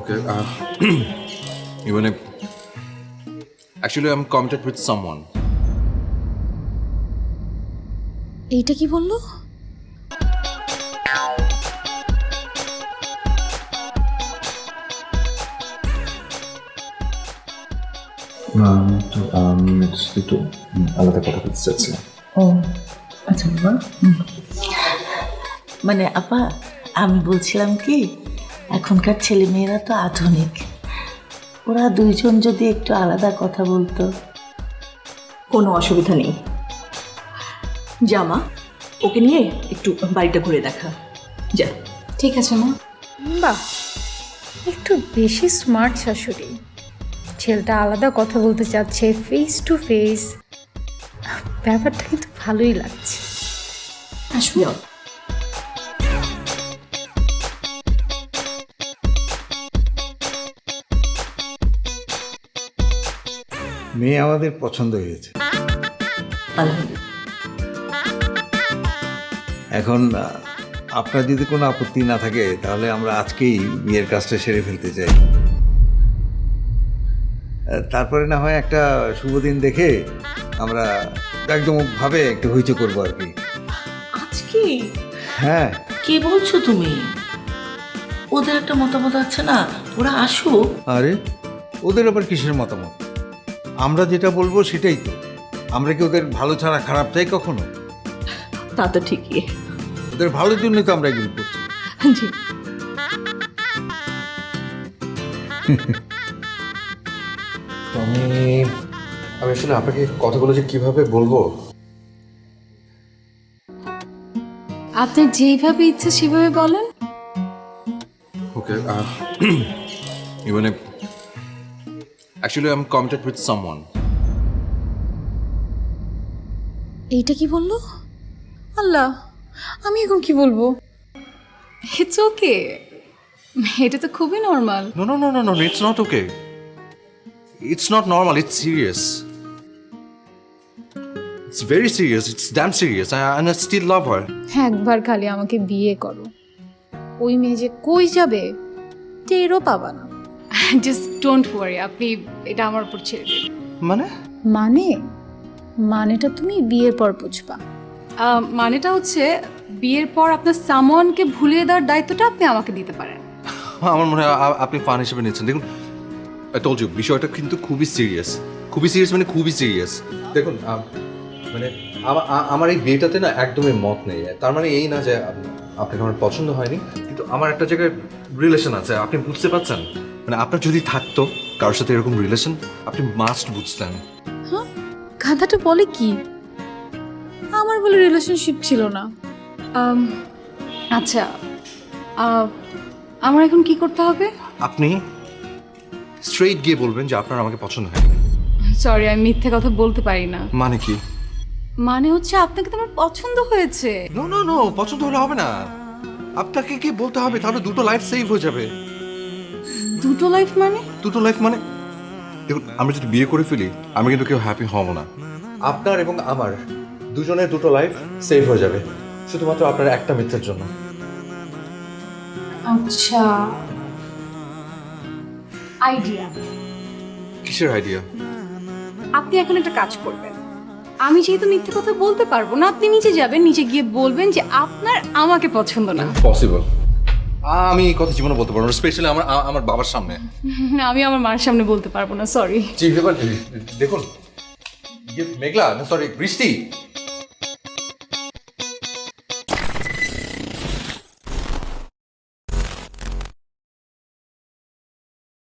Okay. Uh, even if actually I'm committed with someone. এইটা কি বলল তো আমি একটু আলাদা কথা বলতে চাচ্ছি ও আচ্ছা বাবা মানে আপা আমি বলছিলাম কি এখনকার ছেলেমেয়েরা তো আধুনিক। ওরা দুইজন যদি একটু আলাদা কথা বলতো। কোনো অসুবিধা নেই। জামা ওকে নিয়ে একটু বাড়িটা ঘুরে দেখা। যা। ঠিক আছে মা। বাহ একটু বেশি স্মার্ট শাশুড়ি। ছেলেটা আলাদা কথা বলতে চাচ্ছে ফেস টু ফেস ব্যাপারটা কিন্তু ভালোই লাগছে। আসুন মেয়ে আমাদের পছন্দ হয়েছে। এখন আপনার যদি কোনো আপত্তি না থাকে তাহলে আমরা আজকেই বিয়ের কাজটা সেরে ফেলতে চাই। তারপরে না হয় একটা শুভ দিন দেখে আমরা একদম ভাবে একটু হইচে করব আর কি। আজকে? হ্যাঁ। কি বলছো তুমি? ওদের একটা মতামত আছে না? ওরা আসুক। আরে ওদের আবার কিসের মতামত? আমরা যেটা বলব সেটাই তো। আমরা কি ওদের ভালো ছাড়া খারাপ চাই কখনো? তা তো ঠিকই। ওদের ভালোর জন্যই তো আমরা এগুলো করছি। জি। আমি আমি আসলে আপনাকে কথাগুলো যে কীভাবে বলব? আপনার যেইভাবে ইচ্ছা সেভাবে বলেন। Okay. Uh, if actually I'm committed with someone. এইটা কি বলল আল্লাহ আমি এখন কি বলব ইটস ওকে এটা তো খুবই normal No, no, no, no, no. It's not okay. It's not normal. It's serious. It's very serious. It's damn serious. I, and I still love her. একবার খালি আমাকে বিয়ে করো ওই মেয়ে যে কই যাবে টেরও পাবা না জাস্ট ডোন্ট ওয়ারি আপনি এটা আমার উপর ছেড়ে দিন। মানে? মানে? মানেটা তুমি বিয়ের পর বুঝবা। মানেটা হচ্ছে বিয়ের পর আপনার সামনকে ভুলিয়ে দেওয়ার দায়িত্বটা আপনি আমাকে দিতে পারেন। আমার মনে হয় আ- আপনি ফান হিসেবে নিচ্ছেন। দেখুন আই টোল্ড ইউ বিষয়টা কিন্তু খুবই সিরিয়াস খুবই সিরিয়াস মানে খুবই সিরিয়াস দেখুন আম, মানে আমা- আ- আমার এই বিয়েটাতে না একদমই মত নেই। তার মানে এই না যে আপ- আপনাকে আমার পছন্দ হয়নি। কিন্তু আমার একটা জায়গায় রিলেশন আছে আপনি বুঝতে পারছেন? মানে আপনার যদি থাকতো কারোর সাথে এরকম রিলেশন আপনি মাস্ট বুঝতেন। হ্যাঁ? গাধাটা বলে কি? আমার বলে রিলেশনশিপ ছিল না। আম, আচ্ছা আহ, আমার এখন কি করতে হবে? আপনি স্ট্রেইট গিয়ে বলবেন যে আপনার আমাকে পছন্দ হয় সরি আমি মিথ্যে কথা বলতে পারি না। মানে কি? মানে হচ্ছে আপনাকে তো আমার পছন্দ হয়েছে। নো নো নো পছন্দ হলে হবে না। আপনাকে কি বলতে হবে? তাহলে দুটো লাইফ সেভ হয়ে যাবে। দুটো লাইফ মানে? দুটো লাইফ মানে? দেখুন আমরা যদি বিয়ে করে ফেলি আমি কিন্তু কেউ হ্যাপি হব না। আপনার এবং আমার দুজনের দুটো লাইফ সেভ হয়ে যাবে শুধুমাত্র আপনার একটা মিথ্যের জন্য। আচ্ছা। আইডিয়া কিসের আইডিয়া আপনি এখন একটা কাজ করবেন। আমি যেহেতু মিথ্যে কথা বলতে পারব না আপনি নিচে যাবেন নিচে গিয়ে বলবেন যে আপনার আমাকে পছন্দ না। পসিবল আমি কথা জীবনে বলতে পারব না স্পেশালি আমার আমার বাবার সামনে। না আমি আমার মার সামনে বলতে পারব না সরি জি দেখুন ইয়ে মেঘলা সরি বৃষ্টি।